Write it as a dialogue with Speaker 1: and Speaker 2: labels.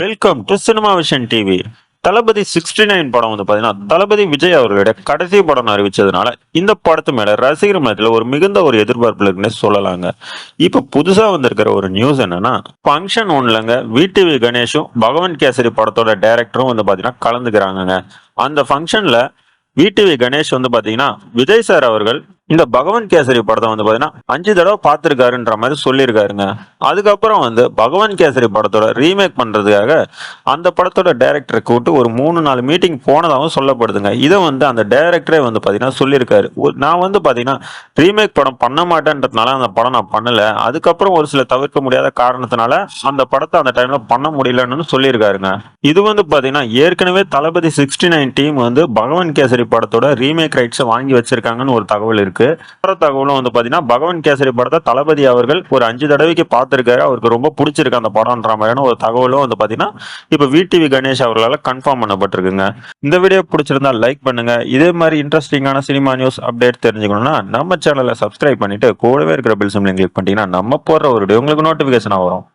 Speaker 1: Welcome to cinema vision TV Thalapathy sixty nine படம் வந்து பார்த்தீங்கன்னா தளபதி விஜய் அவர்களுடைய கடைசி படம் அறிவிச்சதுனால இந்த படத்து மேல ரசிகர் மனத்தில் ஒரு மிகுந்த ஒரு எதிர்பார்ப்பு இருக்குன்னு சொல்லலாங்க. இப்போ புதுசாக வந்திருக்கிற ஒரு நியூஸ் என்னன்னா ஃபங்க்ஷன் ஒன்லங்க விடிவி கணேஷும் பகவன் கேசரி படத்தோட டைரக்டரும் வந்து பார்த்தீங்கன்னா கலந்துக்கிறாங்கங்க. அந்த ஃபங்க்ஷனில் விடிவி கணேஷ் வந்து பார்த்தீங்கன்னா விஜய் சார் அவர்கள் இந்த பகவான் கேசரி படத்தை வந்து பார்த்தீங்கன்னா அஞ்சு தடவை பார்த்துருக்காருன்ற மாதிரி சொல்லியிருக்காருங்க. அதுக்கப்புறம் வந்து பகவான் கேசரி படத்தோட ரீமேக் பண்றதுக்காக அந்த படத்தோட டைரக்டரை கூப்பிட்டு ஒரு மூணு நாலு மீட்டிங் போனதாகவும் சொல்லப்படுதுங்க. இதை வந்து அந்த டைரக்டரே வந்து பார்த்தீங்கன்னா சொல்லியிருக்காரு. நான் வந்து பார்த்தீங்கன்னா ரீமேக் படம் பண்ண மாட்டேன்றதுனால அந்த படம் நான் பண்ணல. அதுக்கப்புறம் ஒரு சில தவிர்க்க முடியாத காரணத்தினால அந்த படத்தை அந்த டைம்ல பண்ண முடியலன்னு சொல்லியிருக்காருங்க. இது வந்து பார்த்தீங்கன்னா ஏற்கனவே தளபதி சிக்ஸ்டி நைன் டீம் வந்து பகவான் கேசரி படத்தோட ரீமேக் ரைட்ஸை வாங்கி வச்சிருக்காங்கன்னு ஒரு தகவல் இருக்கு. இன்னொரு தகவலும் வந்து பார்த்தீங்கன்னா பகவான் கேசரி படத்தை தளபதி அவர்கள் ஒரு அஞ்சு தடவைக்கு பார்த்திருக்காரு. அவருக்கு ரொம்ப பிடிச்சிருக்கு அந்த படம்ன்ற மாதிரியான ஒரு தகவலும் வந்து பார்த்தீங்கன்னா இப்போ விடிவி கணேஷ் அவர்களால் கன்ஃபார்ம் பண்ணப்பட்டிருக்குங்க. இந்த வீடியோ பிடிச்சிருந்தா லைக் பண்ணுங்க. இதே மாதிரி இன்ட்ரெஸ்டிங்கான சினிமா நியூஸ் அப்டேட் தெரிஞ்சுக்கணும்னா நம்ம சேனலை சப்ஸ்கிரைப் பண்ணிட்டு கூடவே இருக்கிற பில் சிம்லிங் கிளிக் பண்ணிட்டீங்கன்னா நம்ம போடுற ஒரு உங்களுக்கு நோட்டிஃபிகேஷன் வரும்.